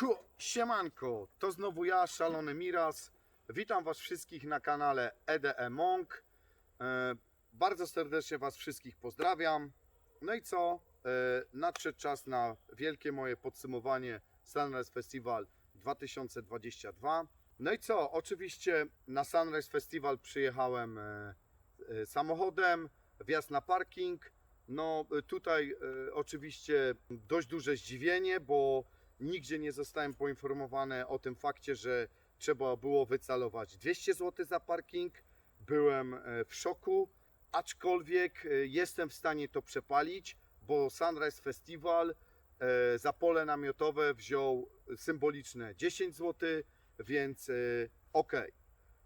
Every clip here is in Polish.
Hu, siemanko, to znowu ja, Szalony Miras. Witam Was wszystkich na kanale EDE Monk. E, bardzo serdecznie Was wszystkich pozdrawiam. No i co? E, nadszedł czas na wielkie moje podsumowanie Sunrise Festival 2022. No i co? Oczywiście na Sunrise Festival przyjechałem e, e, samochodem, wjazd na parking. No e, tutaj e, oczywiście dość duże zdziwienie, bo nigdzie nie zostałem poinformowany o tym fakcie, że trzeba było wycalować 200 zł za parking. Byłem e, w szoku, aczkolwiek e, jestem w stanie to przepalić, bo Sunrise Festival e, za pole namiotowe wziął symboliczne 10 zł, więc ok.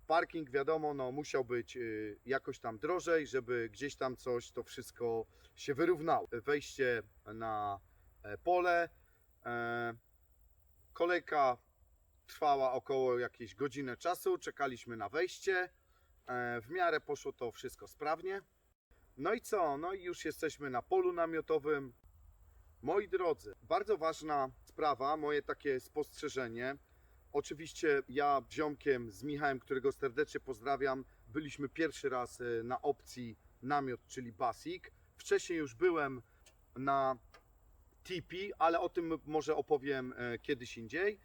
Parking wiadomo, no musiał być jakoś tam drożej, żeby gdzieś tam coś to wszystko się wyrównało. Wejście na pole, Kolejka trwała około jakieś godzinę czasu, czekaliśmy na wejście. E, W miarę poszło to wszystko sprawnie. No i co? No i już jesteśmy na polu namiotowym. Moi drodzy, bardzo ważna sprawa, moje takie spostrzeżenie. Oczywiście ja z ziomkiem, z Michałem, którego serdecznie pozdrawiam, byliśmy pierwszy raz e, na opcji namiot, czyli Basic. Wcześniej już byłem na tipi, ale o tym może opowiem e, kiedyś indziej.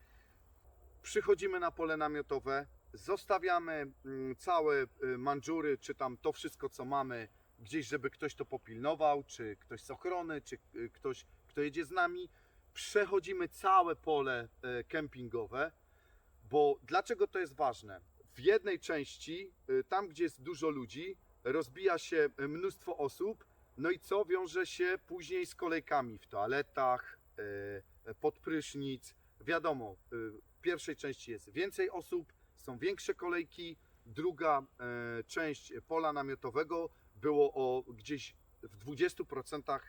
Przychodzimy na pole namiotowe, zostawiamy mm, całe e, mandżury, czy tam to wszystko, co mamy, gdzieś, żeby ktoś to popilnował, czy ktoś z ochrony, czy e, ktoś, kto jedzie z nami. Przechodzimy całe pole kempingowe, bo dlaczego to jest ważne? W jednej części, tam gdzie jest dużo ludzi, rozbija się mnóstwo osób, no i co wiąże się później z kolejkami w toaletach, e, pod prysznic. Wiadomo, e, w pierwszej części jest więcej osób, są większe kolejki. Druga e, część pola namiotowego było o gdzieś w 20%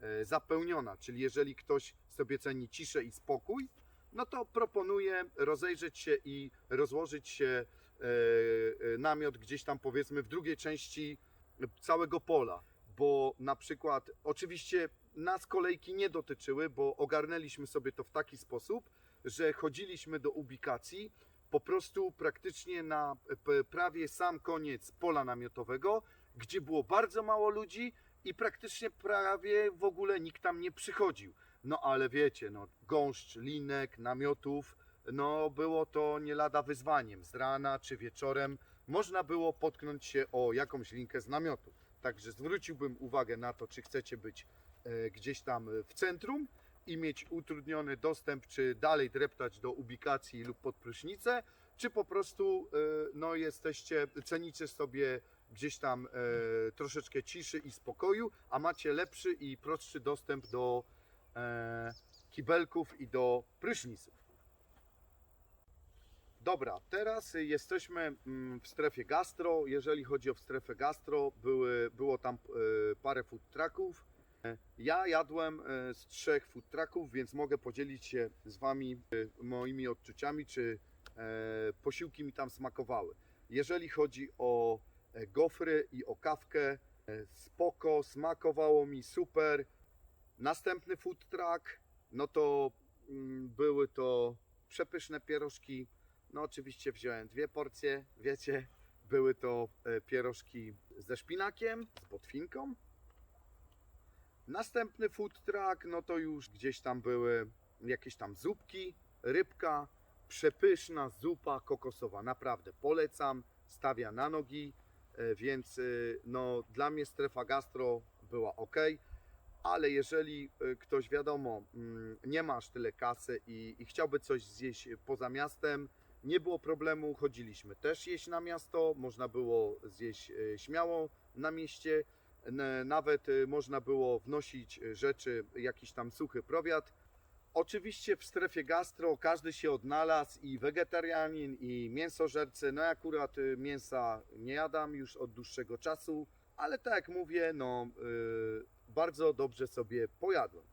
e, zapełniona, czyli jeżeli ktoś sobie ceni ciszę i spokój, no to proponuję rozejrzeć się i rozłożyć się namiot gdzieś tam powiedzmy w drugiej części całego pola bo na przykład, oczywiście nas kolejki nie dotyczyły, bo ogarnęliśmy sobie to w taki sposób, że chodziliśmy do ubikacji po prostu praktycznie na prawie sam koniec pola namiotowego, gdzie było bardzo mało ludzi i praktycznie prawie w ogóle nikt tam nie przychodził. No ale wiecie, no gąszcz, linek, namiotów, no było to nie lada wyzwaniem. Z rana czy wieczorem można było potknąć się o jakąś linkę z namiotu. Także zwróciłbym uwagę na to, czy chcecie być e, gdzieś tam w centrum i mieć utrudniony dostęp, czy dalej dreptać do ubikacji lub pod prysznicę, czy po prostu e, no, jesteście, cenicie sobie gdzieś tam e, troszeczkę ciszy i spokoju, a macie lepszy i prostszy dostęp do e, kibelków i do pryszniców. Dobra, teraz jesteśmy mm, w strefie gastro. Jeżeli chodzi o strefę gastro, były, było tam e, parę food trucków. Ja jadłem e, z trzech food trucków, więc mogę podzielić się z Wami e, moimi odczuciami, czy posiłki mi tam smakowały. Jeżeli chodzi o gofry i o kawkę, spoko, smakowało mi super. Następny food truck, no to mm, były to przepyszne pierożki. No oczywiście wziąłem dwie porcje, wiecie, były to e, pierożki ze szpinakiem, z potwinką. Następny food truck, no to już gdzieś tam były jakieś tam zupki, rybka, przepyszna zupa kokosowa, naprawdę polecam, stawia na nogi, e, więc e, no dla mnie strefa gastro była ok, ale jeżeli ktoś wiadomo mm, nie ma aż tyle kasy i, i chciałby coś zjeść poza miastem, nie było problemu, chodziliśmy też jeść na miasto, można było zjeść e, śmiało na mieście, nawet e, można było wnosić e, rzeczy, jakiś tam suchy prowiat. Oczywiście w strefie gastro każdy się odnalazł i wegetarianin i mięsożercy. No ja akurat mięsa nie jadam już od dłuższego czasu, ale tak jak mówię, no e, bardzo dobrze sobie pojadłem.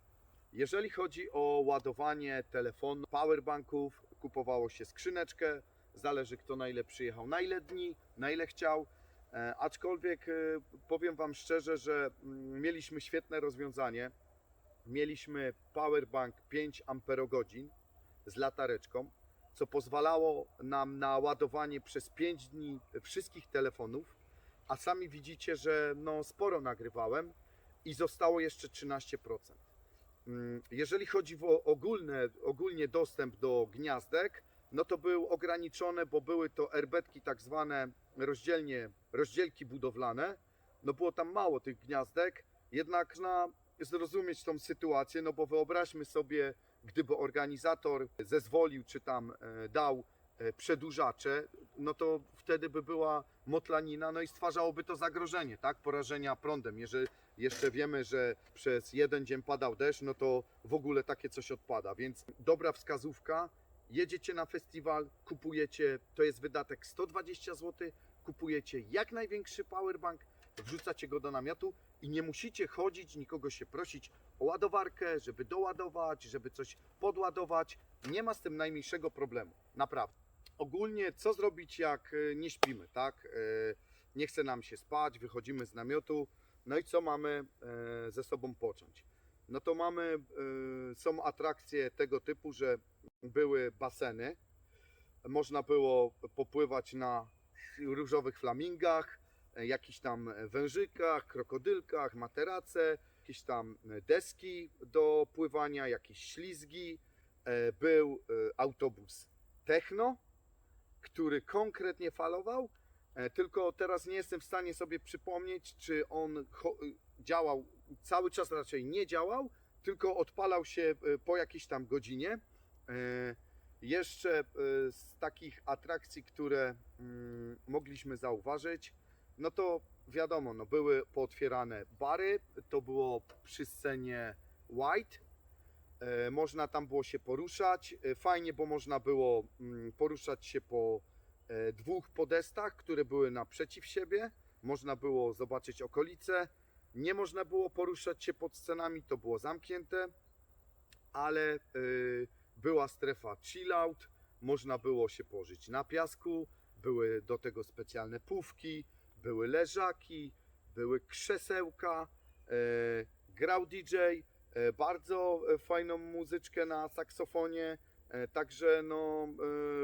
Jeżeli chodzi o ładowanie telefonu, powerbanków, kupowało się skrzyneczkę, zależy kto na ile przyjechał, na ile dni, na ile chciał. E, aczkolwiek e, powiem Wam szczerze, że mm, mieliśmy świetne rozwiązanie. Mieliśmy powerbank 5 amperogodzin, z latareczką, co pozwalało nam na ładowanie przez 5 dni wszystkich telefonów, a sami widzicie, że no sporo nagrywałem i zostało jeszcze 13%. Mm, Jeżeli chodzi o ogólne, ogólnie dostęp do gniazdek, no to był ograniczony, bo były to erbetki tak zwane rozdzielnie, rozdzielki budowlane. No było tam mało tych gniazdek, jednak można zrozumieć tą sytuację, no bo wyobraźmy sobie, gdyby organizator zezwolił czy tam e, dał e, przedłużacze, no to wtedy by była motlanina, no i stwarzałoby to zagrożenie, tak, porażenia prądem. Jeżeli jeszcze wiemy, że przez jeden dzień padał deszcz, no to w ogóle takie coś odpada, więc dobra wskazówka, jedziecie na festiwal, kupujecie, to jest wydatek 120 zł, kupujecie jak największy powerbank, wrzucacie go do namiotu i nie musicie chodzić, nikogo się prosić o ładowarkę, żeby doładować, żeby coś podładować. Nie ma z tym najmniejszego problemu, naprawdę. Ogólnie co zrobić jak e, nie śpimy, tak? E, Nie chce nam się spać, wychodzimy z namiotu, no i co mamy e, ze sobą począć? No to mamy, e, są atrakcje tego typu, że były baseny, można było popływać na różowych flamingach, e, jakichś tam wężykach, krokodylkach, materace, jakieś tam deski do pływania, jakieś ślizgi. Był autobus techno, który konkretnie falował, tylko teraz nie jestem w stanie sobie przypomnieć, czy on cho- działał, cały czas raczej nie działał, tylko odpalał się e, po jakiejś tam godzinie. E, Jeszcze e, z takich atrakcji, które mm, mogliśmy zauważyć, no to wiadomo, no były pootwierane bary, to było przy scenie White, E, można tam było się poruszać. E, Fajnie, bo można było mm, poruszać się po e, dwóch podestach, które były naprzeciw siebie. Można było zobaczyć okolice. Nie można było poruszać się pod scenami, to było zamknięte, ale e, była strefa chill out. Można było się położyć na piasku. Były do tego specjalne pówki, były leżaki, były krzesełka, e, grał DJ. E, bardzo e, fajną muzyczkę na saksofonie, e, także no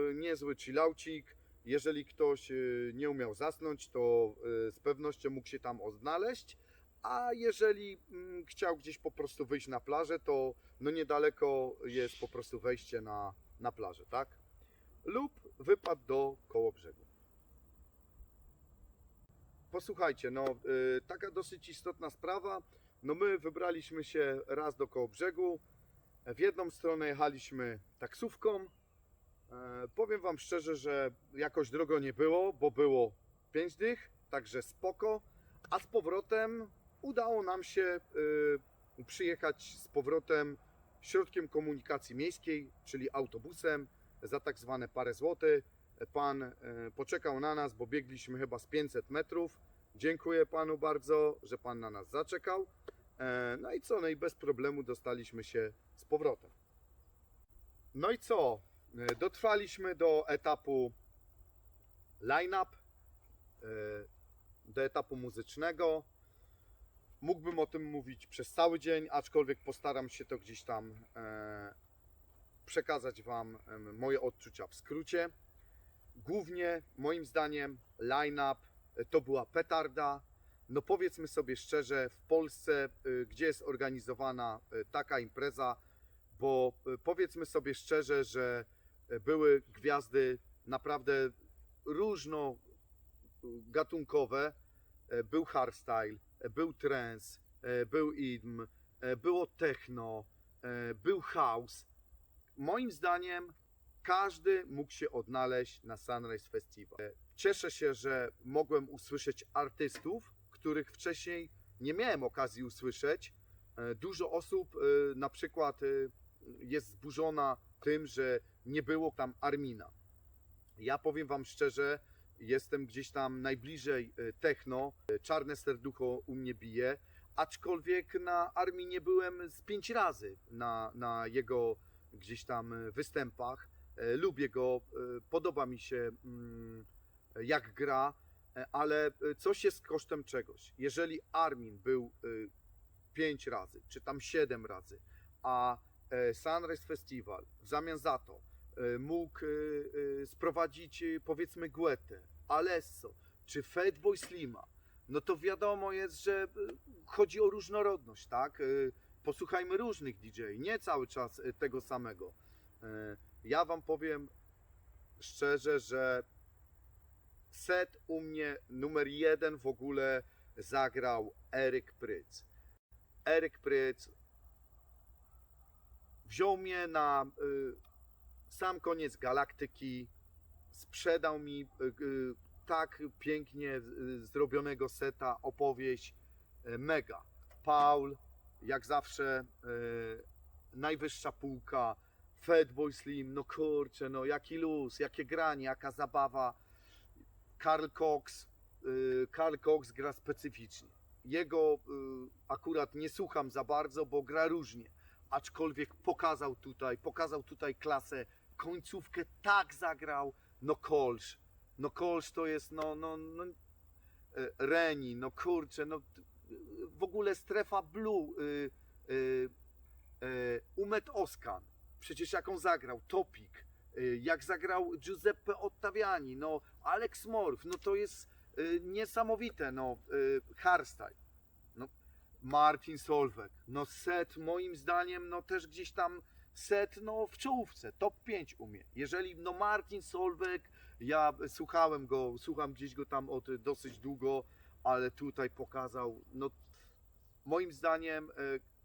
e, niezły chillaucik. Jeżeli ktoś e, nie umiał zasnąć, to e, z pewnością mógł się tam odnaleźć. A jeżeli mm, chciał gdzieś po prostu wyjść na plażę, to no niedaleko jest po prostu wejście na, na plażę, tak? Lub wypad do koło brzegu. Posłuchajcie, no y, taka dosyć istotna sprawa. No my wybraliśmy się raz do koło brzegu. W jedną stronę jechaliśmy taksówką. E, powiem Wam szczerze, że jakoś drogo nie było, bo było 5 dych, także spoko. A z powrotem udało nam się y, przyjechać z powrotem środkiem komunikacji miejskiej, czyli autobusem za tak zwane parę złotych. Pan e, poczekał na nas, bo biegliśmy chyba z 500 metrów. Dziękuję panu bardzo, że pan na nas zaczekał. E, No i co? No i bez problemu dostaliśmy się z powrotem. No i co? E, Dotrwaliśmy do etapu line-up, e, do etapu muzycznego. Mógłbym o tym mówić przez cały dzień, aczkolwiek postaram się to gdzieś tam e, przekazać Wam moje odczucia w skrócie. Głównie moim zdaniem line-up to była petarda. No powiedzmy sobie szczerze, w Polsce, gdzie jest organizowana taka impreza, bo powiedzmy sobie szczerze, że były gwiazdy naprawdę różnogatunkowe. E, Był hardstyle, e, był trance, e, był idm, e, było techno, e, był house. Moim zdaniem każdy mógł się odnaleźć na Sunrise Festival. E, Cieszę się, że mogłem usłyszeć artystów, których wcześniej nie miałem okazji usłyszeć. E, Dużo osób e, na przykład e, jest zburzona tym, że nie było tam Armina. Ja powiem Wam szczerze, jestem gdzieś tam najbliżej e, techno, e, czarne serducho u mnie bije, aczkolwiek na Arminie byłem z pięć razy na, na jego gdzieś tam występach. E, Lubię go, podoba mi się mm, jak gra, ale coś jest kosztem czegoś. Jeżeli Armin był pięć razy, czy tam siedem razy, a Sunrise Festival w zamian za to mógł e, e, sprowadzić e, powiedzmy Guetę, Alesso czy Fatboy Slima, no to wiadomo jest, że e, chodzi o różnorodność, tak? E, Posłuchajmy różnych DJ, nie cały czas e, tego samego. E, Ja wam powiem szczerze, że set u mnie numer jeden w ogóle zagrał Eryk Pryc. Eryk Pryc wziął mnie na sam koniec galaktyki, sprzedał mi y, y, tak pięknie y, zrobionego seta, opowieść mega. Paul, jak zawsze, najwyższa półka, Fatboy Slim, no kurczę, no jaki luz, jakie granie, jaka zabawa. Karl Cox, Karl Cox gra specyficznie. Jego akurat nie słucham za bardzo, bo gra różnie. Aczkolwiek pokazał tutaj, pokazał tutaj klasę, końcówkę tak zagrał, no Kolsz. No Kolsz to jest, no, no, no e, Reni, no kurczę, no w ogóle strefa blue, y, y, y, Umet Oskan, przecież jak on zagrał, Topik, y, jak zagrał Giuseppe Ottaviani, no Alex Morf, no to jest y, niesamowite, no y, hardstyle, no Martin Solveig, no set moim zdaniem, no też gdzieś tam set, no w czołówce, top 5 umie. Jeżeli, no Martin Solveig, ja słuchałem go, słucham gdzieś go tam od dosyć długo, ale tutaj pokazał, no moim zdaniem e,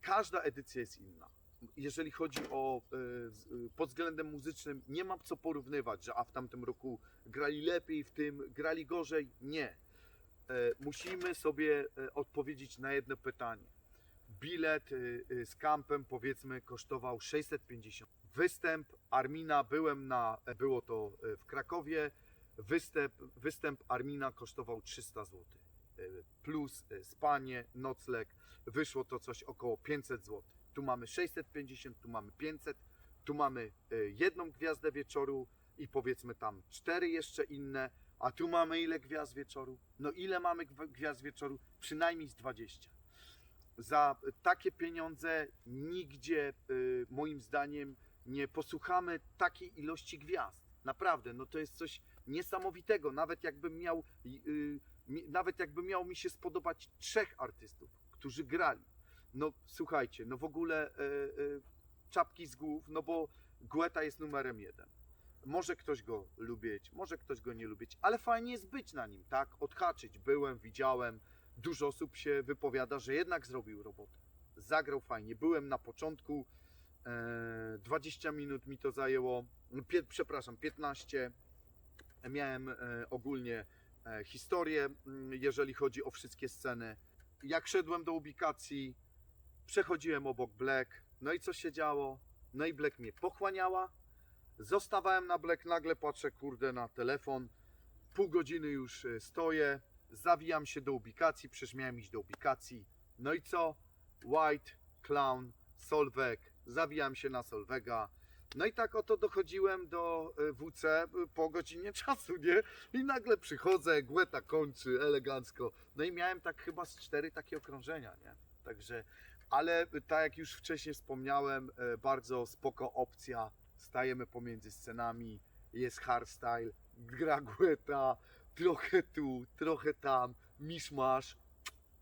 każda edycja jest inna. Jeżeli chodzi o e, e, pod względem muzycznym, nie mam co porównywać, że a w tamtym roku grali lepiej, w tym grali gorzej. Nie. E, Musimy sobie e, odpowiedzieć na jedno pytanie. Bilet e, e, z kampem powiedzmy kosztował 650. Występ Armina byłem na, było to e, w Krakowie. Występ, występ Armina kosztował 300 zł. Plus spanie, nocleg. Wyszło to coś około 500 zł. Tu mamy 650, tu mamy 500, tu mamy jedną gwiazdę wieczoru i powiedzmy tam cztery jeszcze inne, a tu mamy ile gwiazd wieczoru? No ile mamy gw- gwiazd wieczoru? Przynajmniej z 20. Za takie pieniądze nigdzie y, moim zdaniem nie posłuchamy takiej ilości gwiazd. Naprawdę, no to jest coś niesamowitego. Nawet jakbym miał, y, mi- nawet jakby miał mi się spodobać trzech artystów, którzy grali. No słuchajcie, no w ogóle y, y, czapki z głów, no bo Guetta jest numerem jeden. Może ktoś go lubić, może ktoś go nie lubić, ale fajnie jest być na nim, tak? Odhaczyć. Byłem, widziałem. Dużo osób się wypowiada, że jednak zrobił robotę. Zagrał fajnie. Byłem na początku. E, 20 minut mi to zajęło. No, przepraszam, 15. Miałem e, ogólnie e, historię, mm, jeżeli chodzi o wszystkie sceny. Jak szedłem do ubikacji, przechodziłem obok Black. No i co się działo? No i Black mnie pochłaniała. Zostawałem na Black, nagle patrzę, kurde, na telefon. Pół godziny już e, stoję. Zawijam się do ubikacji, przecież miałem iść do ubikacji. No i co? White, Clown, Solveig. Zawijam się na Solvega. No i tak oto dochodziłem do e, WC po godzinie czasu, nie? I nagle przychodzę, Gueta kończy elegancko. No i miałem tak chyba z cztery takie okrążenia, nie? Także, ale tak jak już wcześniej wspomniałem, e, bardzo spoko opcja. Stajemy pomiędzy scenami, jest hardstyle, gra Gueta, trochę tu, trochę tam, miszmasz,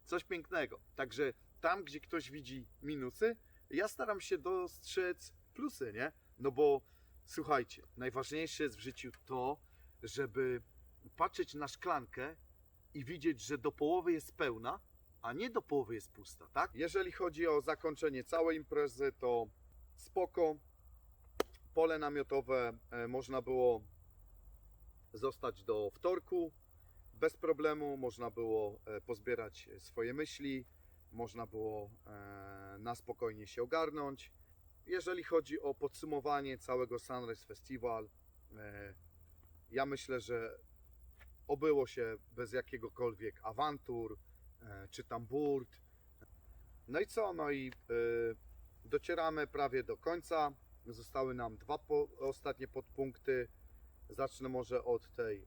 coś pięknego. Także tam, gdzie ktoś widzi minusy, ja staram się dostrzec plusy, nie? No bo słuchajcie, najważniejsze jest w życiu to, żeby patrzeć na szklankę i widzieć, że do połowy jest pełna, a nie do połowy jest pusta, tak? Jeżeli chodzi o zakończenie całej imprezy, to spoko. Pole namiotowe e, można było zostać do wtorku bez problemu, można było e, pozbierać swoje myśli, można było e, na spokojnie się ogarnąć. Jeżeli chodzi o podsumowanie całego Sunrise Festival, e, ja myślę, że obyło się bez jakiegokolwiek awantur, czy tam burt. No i co? No i docieramy prawie do końca. Zostały nam dwa ostatnie podpunkty. Zacznę może od tej e,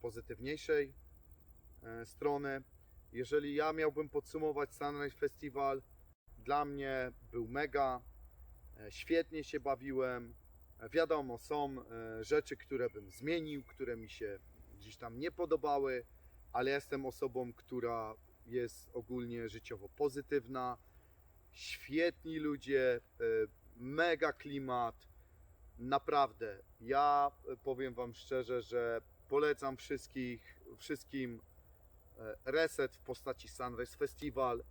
pozytywniejszej e, strony. Jeżeli ja miałbym podsumować Sunrise Festival, dla mnie był mega. E, Świetnie się bawiłem. Wiadomo, są rzeczy, które bym zmienił, które mi się gdzieś tam nie podobały, ale jestem osobą, która jest ogólnie życiowo pozytywna. Świetni ludzie, mega klimat. Naprawdę, ja e, powiem Wam szczerze, że polecam wszystkich, wszystkim e, reset w postaci Sunrise Festival,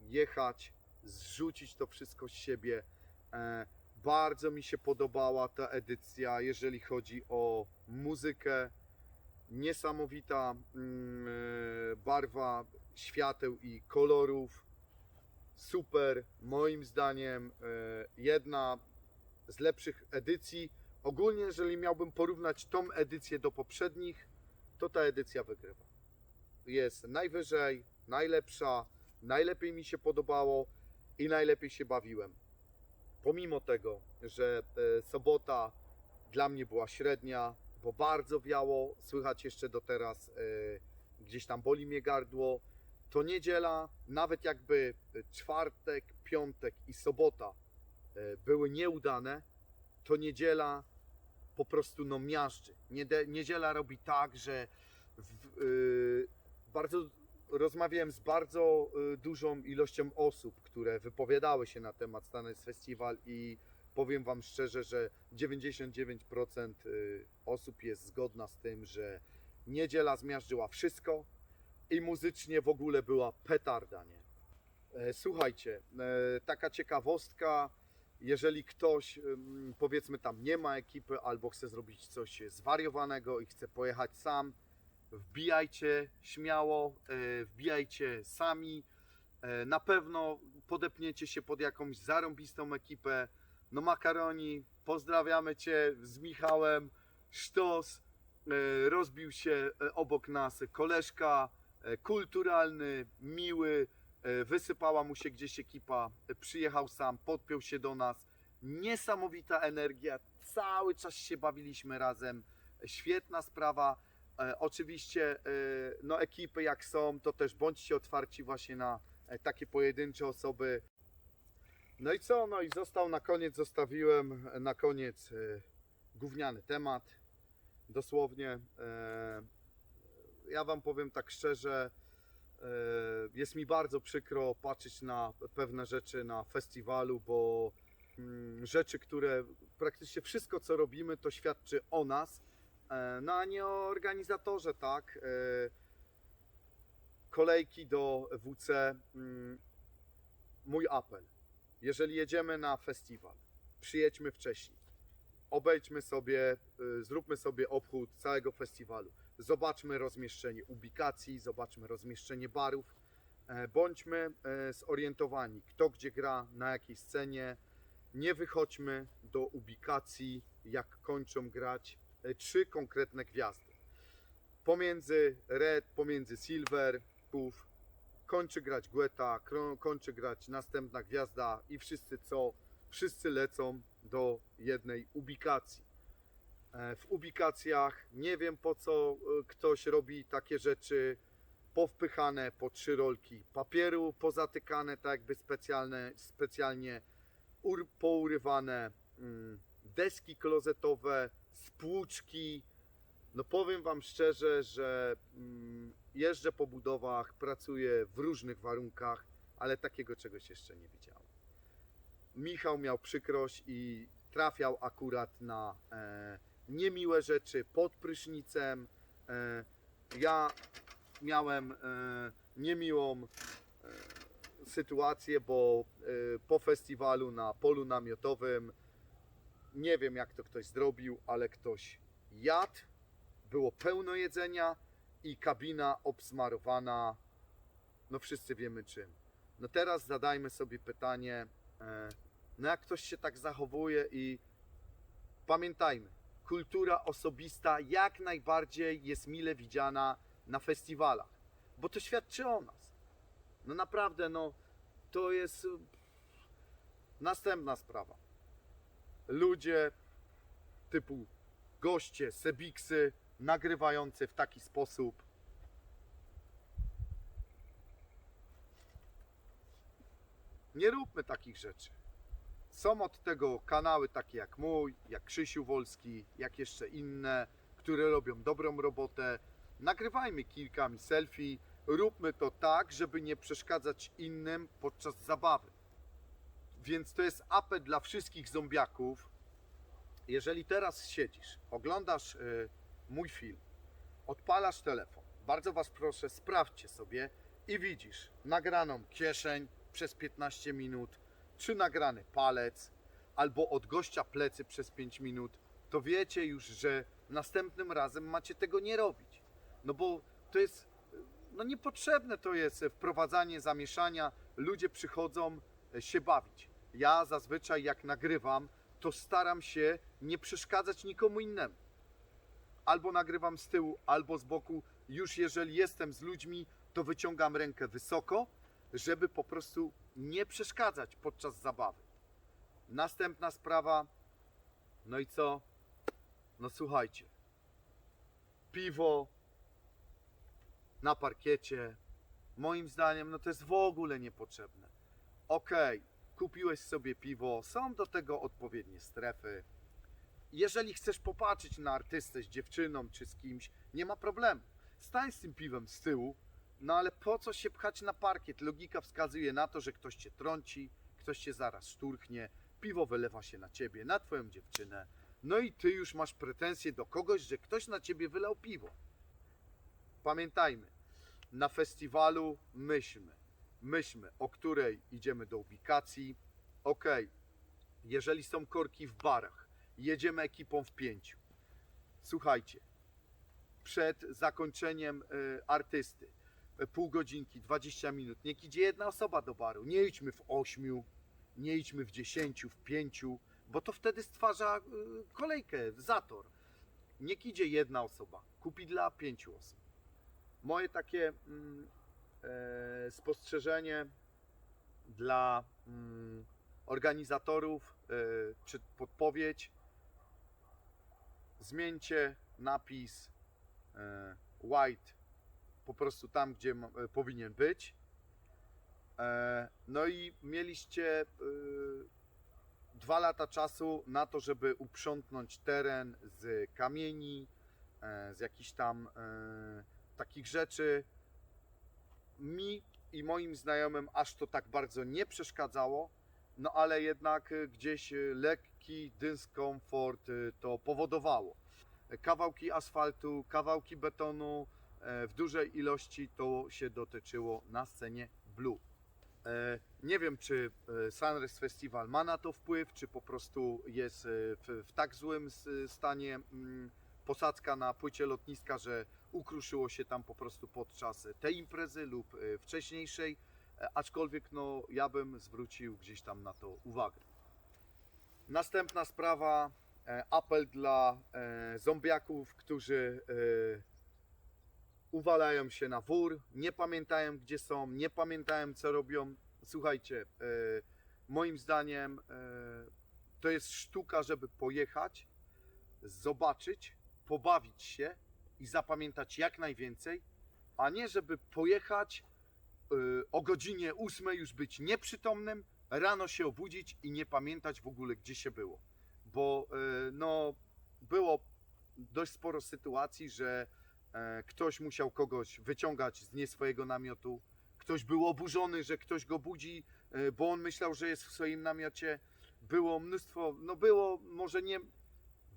jechać, zrzucić to wszystko z siebie. E, Bardzo mi się podobała ta edycja, jeżeli chodzi o muzykę. Niesamowita mm, barwa świateł i kolorów. Super, moim zdaniem jedna z lepszych edycji. Ogólnie, jeżeli miałbym porównać tą edycję do poprzednich, to ta edycja wygrywa. Jest najwyżej, najlepsza, najlepiej mi się podobało i najlepiej się bawiłem. Pomimo tego, że e, sobota dla mnie była średnia, bo bardzo wiało, słychać jeszcze do teraz, e, gdzieś tam boli mnie gardło, to niedziela, nawet jakby czwartek, piątek i sobota były nieudane, to niedziela po prostu no miażdży. Niedziela robi tak, że w, y, bardzo rozmawiałem z bardzo y, dużą ilością osób, które wypowiadały się na temat Stanley's Festival i powiem Wam szczerze, że 99% y, osób jest zgodna z tym, że niedziela zmiażdżyła wszystko i muzycznie w ogóle była petarda, nie? E, Słuchajcie, e, taka ciekawostka, jeżeli ktoś powiedzmy tam nie ma ekipy albo chce zrobić coś zwariowanego i chce pojechać sam, wbijajcie śmiało, e, wbijajcie sami. E, Na pewno podepniecie się pod jakąś zarąbistą ekipę. No makaroni, pozdrawiamy Cię z Michałem. Sztos, e, rozbił się obok nas koleżka, kulturalny, miły, wysypała mu się gdzieś ekipa, e, przyjechał sam, podpiął się do nas. Niesamowita energia, cały czas się bawiliśmy razem. Świetna sprawa. E, Oczywiście, e, no ekipy jak są, to też bądźcie otwarci właśnie na e, takie pojedyncze osoby. No i co? No i został na koniec, zostawiłem e, na koniec e, gówniany temat. Dosłownie. e, Ja Wam powiem tak szczerze, e, jest mi bardzo przykro patrzeć na pewne rzeczy na festiwalu, bo mm, rzeczy, które praktycznie wszystko co robimy, to świadczy o nas, e, no a nie o organizatorze, tak? E, Kolejki do WC. mm, Mój apel. Jeżeli jedziemy na festiwal, przyjedźmy wcześniej. Obejdźmy sobie, zróbmy sobie obchód całego festiwalu. Zobaczmy rozmieszczenie ubikacji, zobaczmy rozmieszczenie barów. E, Bądźmy e, zorientowani, kto gdzie gra, na jakiej scenie. Nie wychodźmy do ubikacji, jak kończą grać e, trzy konkretne gwiazdy. Pomiędzy Red, pomiędzy Silver, Puff, kończy grać Guetta, kończy grać następna gwiazda i wszyscy co? Wszyscy lecą do jednej ubikacji. E, W ubikacjach nie wiem po co e, ktoś robi takie rzeczy, powpychane po trzy rolki papieru, pozatykane tak jakby specjalne, specjalnie ur, pourywane mm, deski klozetowe, spłuczki. No powiem Wam szczerze, że mm, jeżdżę po budowach, pracuję w różnych warunkach, ale takiego czegoś jeszcze nie widziałem. Michał miał przykrość i trafiał akurat na e, niemiłe rzeczy pod prysznicem. E, ja miałem e, niemiłą e, sytuację, bo po festiwalu na polu namiotowym nie wiem jak to ktoś zrobił, ale ktoś jadł, było pełno jedzenia i kabina obsmarowana, no wszyscy wiemy czym. No teraz zadajmy sobie pytanie, no jak ktoś się tak zachowuje i pamiętajmy, kultura osobista jak najbardziej jest mile widziana na festiwalach, bo to świadczy o nas. No naprawdę, no to jest y, następna sprawa. Ludzie typu goście, sebiksy, nagrywający w taki sposób. Nie róbmy takich rzeczy. Są od tego kanały takie jak mój, jak Krzysiu Wolski, jak jeszcze inne, które robią dobrą robotę. Nagrywajmy kilkami selfie, róbmy to tak, żeby nie przeszkadzać innym podczas zabawy. Więc to jest apel dla wszystkich zombiaków. Jeżeli teraz siedzisz, oglądasz y, mój film, odpalasz telefon, bardzo Was proszę, sprawdźcie sobie i widzisz nagraną kieszeń przez 15 minut, czy nagrany palec, albo od gościa plecy przez 5 minut, to wiecie już, że następnym razem macie tego nie robić. No bo to jest, no niepotrzebne to jest wprowadzanie zamieszania, ludzie przychodzą e, się bawić. Ja zazwyczaj jak nagrywam, to staram się nie przeszkadzać nikomu innemu. Albo nagrywam z tyłu, albo z boku. Już jeżeli jestem z ludźmi, to wyciągam rękę wysoko, żeby po prostu nie przeszkadzać podczas zabawy. Następna sprawa. No i co? No słuchajcie. Piwo na parkiecie. Moim zdaniem, no to jest w ogóle niepotrzebne. Okej, kupiłeś sobie piwo, są do tego odpowiednie strefy. Jeżeli chcesz popatrzeć na artystę z dziewczyną czy z kimś, nie ma problemu. Stań z tym piwem z tyłu, no ale po co się pchać na parkiet? Logika wskazuje na to, że ktoś cię trąci, ktoś cię zaraz szturchnie, piwo wylewa się na ciebie, na twoją dziewczynę. No i ty już masz pretensje do kogoś, że ktoś na ciebie wylał piwo. Pamiętajmy, na festiwalu myślmy. Myślmy, o której idziemy do ubikacji. Ok, jeżeli są korki w barach, jedziemy ekipą w pięciu. Słuchajcie, przed zakończeniem y, artysty, pół godzinki, 20 minut, niech idzie jedna osoba do baru. Nie idźmy w ośmiu, nie idźmy w dziesięciu, w pięciu, bo to wtedy stwarza y, kolejkę, zator. Niech idzie jedna osoba, kupi dla pięciu osób. Moje takie mm, e, spostrzeżenie dla mm, organizatorów, e, czy podpowiedź, zmieńcie napis e, white po prostu tam, gdzie e, powinien być. E, no i mieliście e, dwa lata czasu na to, żeby uprzątnąć teren z kamieni, z jakichś tam takich rzeczy. Mi i moim znajomym aż to tak bardzo nie przeszkadzało, no ale jednak gdzieś lekki dyskomfort to powodowało. Kawałki asfaltu, kawałki betonu w dużej ilości to się dotyczyło na scenie Blue. E, Nie wiem, czy e, Sunrise Festival ma na to wpływ, czy po prostu jest e, w, w tak złym stanie mm, posadzka na płycie lotniska, że ukruszyło się tam po prostu podczas tej imprezy lub e, wcześniejszej, E, aczkolwiek no, ja bym zwrócił gdzieś tam na to uwagę. Następna sprawa, e, apel dla e, zombiaków, którzy e, uwalają się na wór, nie pamiętają gdzie są, nie pamiętają co robią. Słuchajcie, e, moim zdaniem e, to jest sztuka, żeby pojechać, zobaczyć, pobawić się i zapamiętać jak najwięcej, a nie żeby pojechać y, o godzinie 8 już być nieprzytomnym, rano się obudzić i nie pamiętać w ogóle gdzie się było. Bo no było dość sporo sytuacji, że e, ktoś musiał kogoś wyciągać z nie swojego namiotu, ktoś był oburzony, że ktoś go budzi, e, bo on myślał, że jest w swoim namiocie. Było mnóstwo, no było może nie,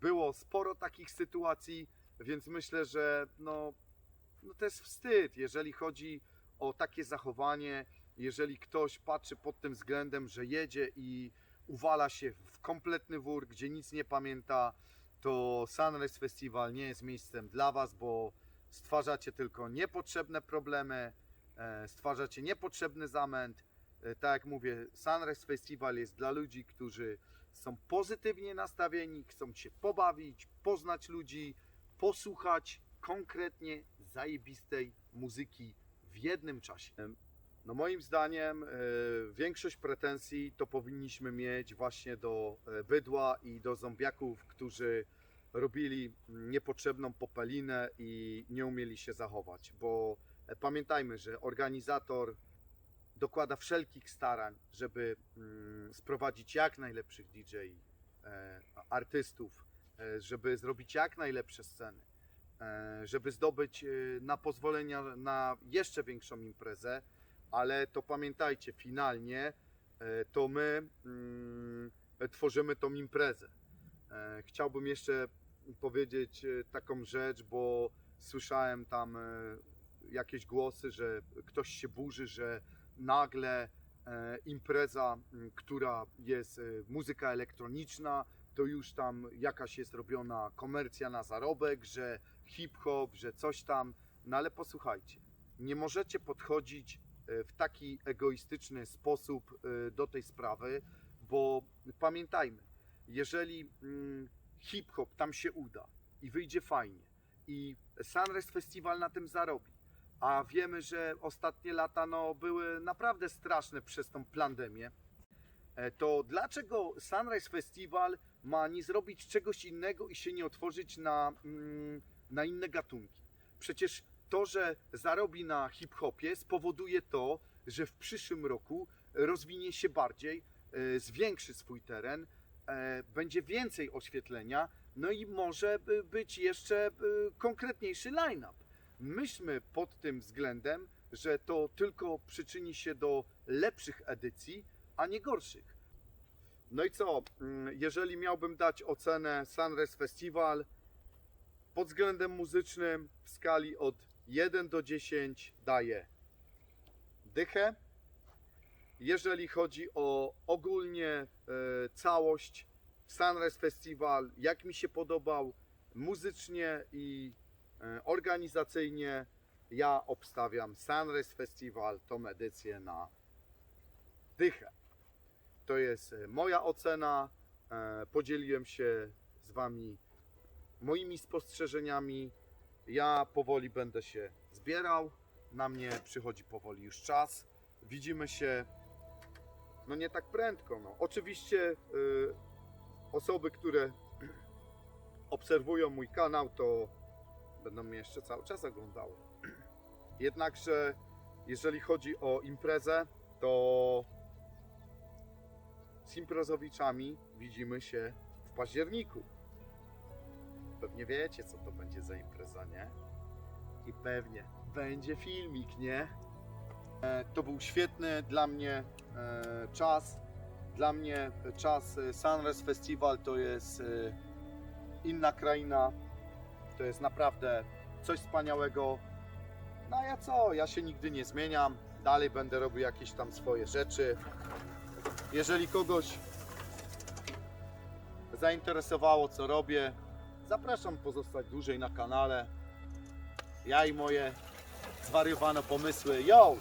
było sporo takich sytuacji, więc myślę, że no, no to jest wstyd, jeżeli chodzi o takie zachowanie, jeżeli ktoś patrzy pod tym względem, że jedzie i uwala się w kompletny wór, gdzie nic nie pamięta, to Sunrise Festival nie jest miejscem dla Was, bo stwarzacie tylko niepotrzebne problemy, e, stwarzacie niepotrzebny zamęt. E, Tak jak mówię, Sunrise Festival jest dla ludzi, którzy są pozytywnie nastawieni, chcą się pobawić, poznać ludzi, posłuchać konkretnie zajebistej muzyki w jednym czasie. No moim zdaniem e, większość pretensji to powinniśmy mieć właśnie do bydła i do zombiaków, którzy robili niepotrzebną popelinę i nie umieli się zachować, bo e, pamiętajmy, że organizator dokłada wszelkich starań, żeby mm, sprowadzić jak najlepszych DJ, e, artystów, e, żeby zrobić jak najlepsze sceny, żeby zdobyć na pozwolenia na jeszcze większą imprezę, ale to pamiętajcie, finalnie to my mm, tworzymy tą imprezę. Chciałbym jeszcze powiedzieć e, taką rzecz, bo słyszałem tam e, jakieś głosy, że ktoś się burzy, że nagle e, impreza, która jest muzyka elektroniczna, to już tam jakaś jest robiona komercja na zarobek, że hip-hop, że coś tam. No ale posłuchajcie, nie możecie podchodzić w taki egoistyczny sposób do tej sprawy, bo pamiętajmy, jeżeli mm, hip-hop tam się uda i wyjdzie fajnie. I Sunrise Festival na tym zarobi, a wiemy, że ostatnie lata no, były naprawdę straszne przez tą pandemię, e, to dlaczego Sunrise Festival ma nie zrobić czegoś innego i się nie otworzyć na, mm, na inne gatunki? Przecież to, że zarobi na hip-hopie spowoduje to, że w przyszłym roku rozwinie się bardziej, e, zwiększy swój teren, będzie więcej oświetlenia, no i może by- być jeszcze e, konkretniejszy line-up. Myślmy pod tym względem, że to tylko przyczyni się do lepszych edycji, a nie gorszych. No i co, mm, jeżeli miałbym dać ocenę Sunrise Festival pod względem muzycznym w skali od 1 do 10 daję dychę. Jeżeli chodzi o ogólnie e, całość Sunrise Festival, jak mi się podobał muzycznie i e, organizacyjnie, ja obstawiam Sunrise Festival, tą edycję na dychę. To jest e, moja ocena. Podzieliłem się z Wami moimi spostrzeżeniami. Ja powoli będę się zbierał. Na mnie przychodzi powoli już czas. Widzimy się no nie tak prędko. No. Oczywiście y, osoby, które obserwują mój kanał, to będą mnie jeszcze cały czas oglądały. Jednakże jeżeli chodzi o imprezę, to z imprezowiczami widzimy się w październiku. Pewnie wiecie, co to będzie za impreza, nie? I pewnie będzie filmik, nie? E, To był świetny dla mnie e, czas. Dla mnie czas e, Sunrise Festival to jest inna kraina. To jest naprawdę coś wspaniałego. No a ja co? Ja się nigdy nie zmieniam. Dalej będę robił jakieś tam swoje rzeczy. Jeżeli kogoś zainteresowało, co robię, zapraszam pozostać dłużej na kanale. Ja i moje zwariowane pomysły. Yo!